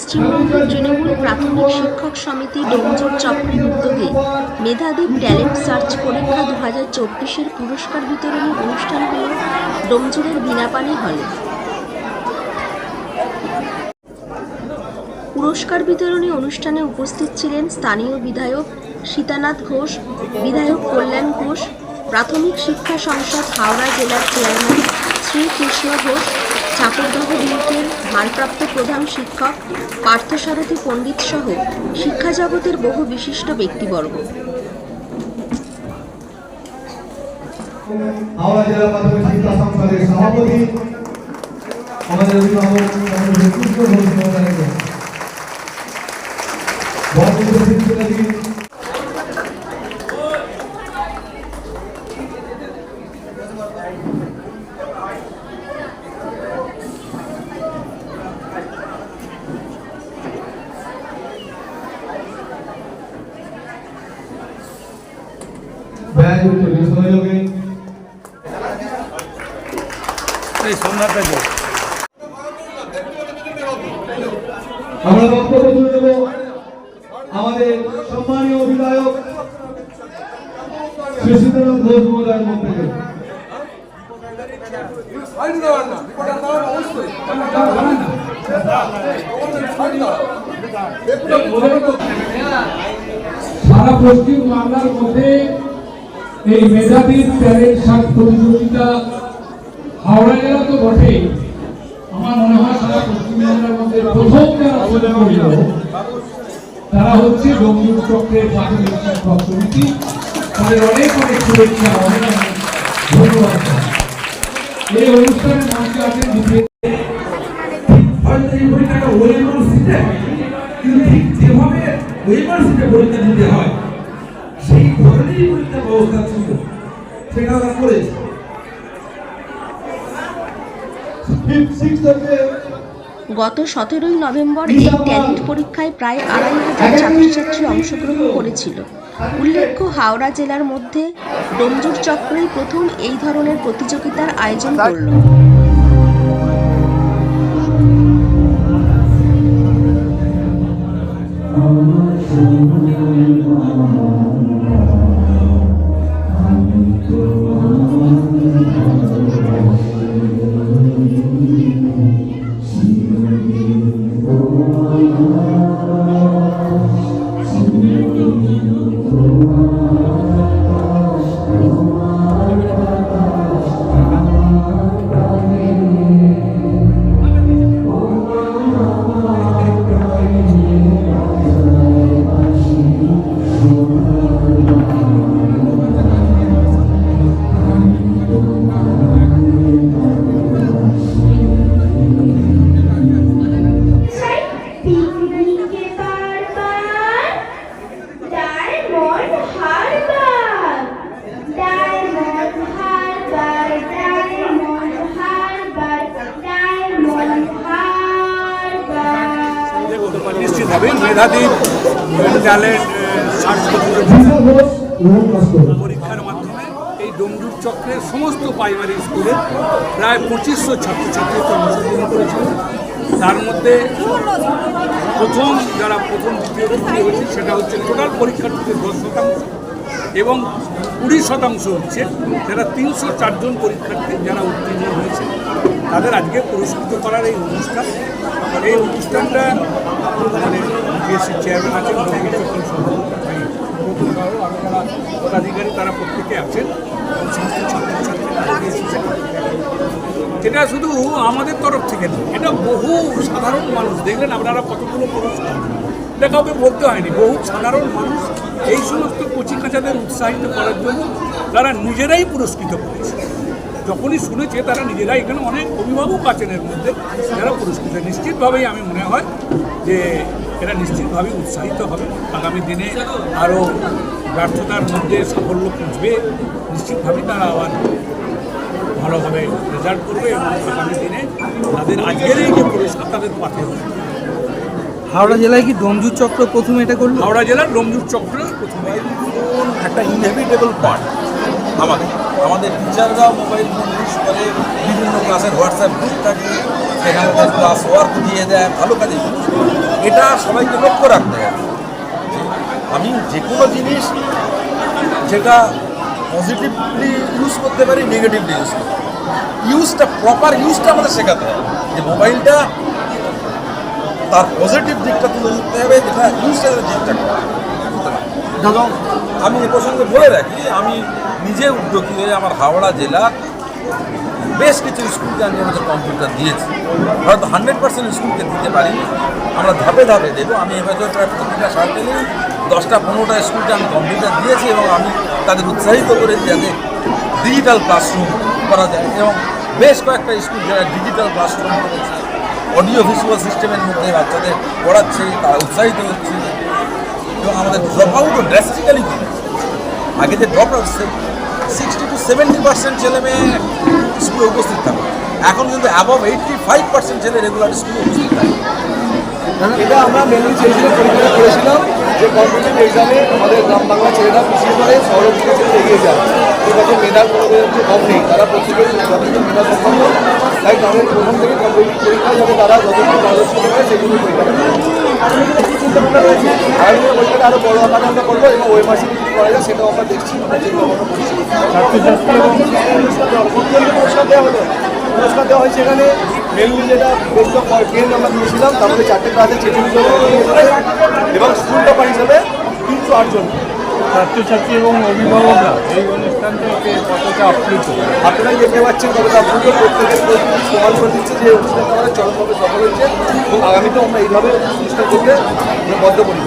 পশ্চিমবঙ্গ তৃণমূল প্রাথমিক শিক্ষক সমিতি ডোমজুর চক্রের উদ্যোগে মেধাবী ট্যালেন্ট সার্চ পরীক্ষা দু হাজার চব্বিশের পুরস্কার বিতরণী অনুষ্ঠান হল ডোমজুরের বিনাপানি হলে। পুরস্কার বিতরণী অনুষ্ঠানে উপস্থিত ছিলেন স্থানীয় বিধায়ক সীতানাথ ঘোষ, বিধায়ক কল্যাণ ঘোষ, প্রাথমিক শিক্ষা সংসদ হাওড়া জেলার চেয়ারম্যান শ্রীকৃষ্ণ ঘোষ ঠাকুরদহ ব্লকের ভারপ্রাপ্ত প্রধান শিক্ষক পার্থসারথী পণ্ডিত সহ শিক্ষা জগতের বহু বিশিষ্ট ব্যক্তিবর্গ। হাওড়া জেলা শিক্ষা সংসদের সভাপতি, আমাদের অভিভাবক সোমনাথটা আমরা বক্তব্য তুলে দেব আমাদের সম্মানীয় বিধায়ক সীতারাম ঘোষ মহোদয়ের থেকে। সারা পশ্চিম বাংলার মধ্যে এই মেধাবী প্যারেড সাত প্রতিযোগিতা হাওড়া জেলা তো বটেই। আমার মনে হয় সারা পশ্চিম বাংলার মধ্যে প্রথম যারা তারা হচ্ছে ডোমজুর চক্রের প্রাথমিক শিক্ষক সমিতি তাদের অনেক অনেক শুভেচ্ছা ধন্যবাদ। এই অনুষ্ঠানে মঞ্চে আছেন বিজেপি হয়তো পরীক্ষা দিতে হয়, সেই ধরনেরই পরীক্ষা ব্যবস্থা ছিল, সেটা ওরা করেছে। গত সতেরোই নভেম্বর এই ট্যালেন্ট পরীক্ষায় প্রায় আড়াই হাজার ছাত্রছাত্রী অংশগ্রহণ করেছিল। উল্লেখ্য হাওড়া জেলার মধ্যে ডোমজুর চক্রই প্রথম এই ধরনের প্রতিযোগিতার আয়োজন করল। হবে মেধাদীপ ট্যালেন্ট পরীক্ষার মাধ্যমে এই ডুমডুর চক্রের সমস্ত প্রাইমারি স্কুলে প্রায় পঁচিশশো ছাত্রছাত্রী অংশগ্রহণ করেছিল। তার মধ্যে প্রথম যারা প্রথম, দ্বিতীয় হয়েছে সেটা হচ্ছে টোটাল পরীক্ষার্থীদের দশ শতাংশ। এবং কুড়ি শতাংশ হচ্ছে যারা তিনশো চারজন পরীক্ষার্থী যারা উত্তীর্ণ হয়েছে, তাদের আজকে পুরস্কৃত করার এই অনুষ্ঠান। এই অনুষ্ঠানটা মানে বিএসসি চেয়ারম্যান আছেন পদাধিকারী তারা প্রত্যেকে আছেন যেটা শুধু আমাদের তরফ থেকে এটা বহু সাধারণ মানুষ, দেখলেন আপনারা কতগুলো পুরস্কার। এটা কাউকে বলতে হয়নি। বহু সাধারণ মানুষ এই সমস্ত কচিকাচাদের উৎসাহিত করার জন্য তারা নিজেরাই পুরস্কৃত করেছে। যখনই শুনেছে তারা নিজেরাই এখানে অনেক অভিভাবক আছেন এর মধ্যে, যারা পুরস্কৃত। নিশ্চিতভাবেই আমি মনে হয় যে এরা নিশ্চিতভাবেই উৎসাহিত হবে। আগামী দিনে আরও ব্যর্থতার মধ্যে সাফল্য খুঁজবে। নিশ্চিতভাবেই তারা আবার ভালোভাবে রেজাল্ট করবে এবং আগামী দিনে তাদের আজকের এই যে পুরস্কার তাদের পাঠিয়ে হাওড়া জেলায় কি ডোমজুর চক্র প্রথম এটা করল? হাওড়া জেলার রমজুর চক্র প্রথমে। একটা ইনহেবিটেবল পার্ট আমাদের আমাদের টিচাররাও মোবাইল ফোন ইউজ করে, বিভিন্ন ক্লাসের হোয়াটসঅ্যাপ গ্রুপ থাকে, সেখানে ক্লাস ওয়ার্ক দিয়ে দেয়, ভালো কাজে। এটা সবাইকে লক্ষ্য রাখতে হবে। আমি যে কোনো জিনিস যেটা পজিটিভলি ইউজ করতে পারি নেগেটিভলি ইউজ করতে ইউজটা প্রপার ইউজটা আমাদের শেখাতে হবে। যে মোবাইলটা তার পজিটিভ দিকটা তুলে ধরতে হবে যেটা ইউজটা দিকটা। দাদা আমি এ প্রসঙ্গে বলে রাখি আমি নিজে উদ্যোগী হয়ে আমার হাওড়া জেলা বেশ কিছু স্কুলকে আমি আমাদের কম্পিউটার দিয়েছি। হয়তো হান্ড্রেড পার্সেন্ট স্কুলকে দিতে পারিনি আমরা ধাপে ধাপে দেবো। আমি এবছর প্রায় প্রতিটা সার্কেলে দশটা পনেরোটা স্কুলকে আমি কম্পিউটার দিয়েছি এবং আমি তাদের উৎসাহিত করেছি যাতে ডিজিটাল ক্লাসরুম করা যায়। এবং বেশ কয়েকটা স্কুল যারা ডিজিটাল ক্লাসরুম করেছে অডিও ভিজুয়াল সিস্টেমের মধ্যে বাচ্চাদের পড়াচ্ছে, তারা উৎসাহিত হচ্ছে। এবং আমাদের ড্রপ আউটও ড্রাস্টিক্যালি কমেছে আগে যে drop out sixty to seventy percent ছেলে মেয়ে স্কুলে উপস্থিত থাকে। এখন কিন্তু অ্যাবভ এইটটি ফাইভ পার্সেন্ট ছেলে রেগুলার স্কুলে উপস্থিত থাকে। এটা আমরা মেনলি জন্য পরীক্ষা করেছিলাম যে কম্পিটিটিভ এক্সামে আমাদের গ্রাম বাংলা ছেলেরা বিশেষ করে শহরের দিকে এগিয়ে যায়। ঠিক মেধার কোনো কম নেই, তারা প্রত্যেকের যথেষ্ট মেধা সম্পন্ন। তাই তাদের প্রথম থেকে পরীক্ষায় যাতে তারা যথেষ্ট পারদর্শী হয় সেগুলো পরীক্ষা চিন্তা ভাবনা রয়েছে আগামী দিনে আরও বড় আকারে আমরা এবং ওই মাসে কি করা যায় সেটাও আমরা দেখছি মুখ্যমন্ত্রী পুরস্কার দেওয়া হলো। পুরস্কার দেওয়া হয় সেখানে মেনলি যেটা বেস্ট আমরা দিয়েছিলাম, তার চারটে ক্লাসে ছেচল্লিশ এবং স্কুল টপার হিসাবে তিনশো আটজন। ছাত্রছাত্রী এবং অভিভাবকরা, এই অনুষ্ঠানটাকে কতটা আপ্লুত? আপনারা দেখতে পাচ্ছেন কতটা আপ্লুত প্রত্যেকের প্রমাণ করে দিচ্ছে যে অনুষ্ঠানটা আমাদের চরমভাবে সফল হয়েছে এবং আগামীতেও আমরা এইভাবে অনুষ্ঠান করতে বদ্ধ করি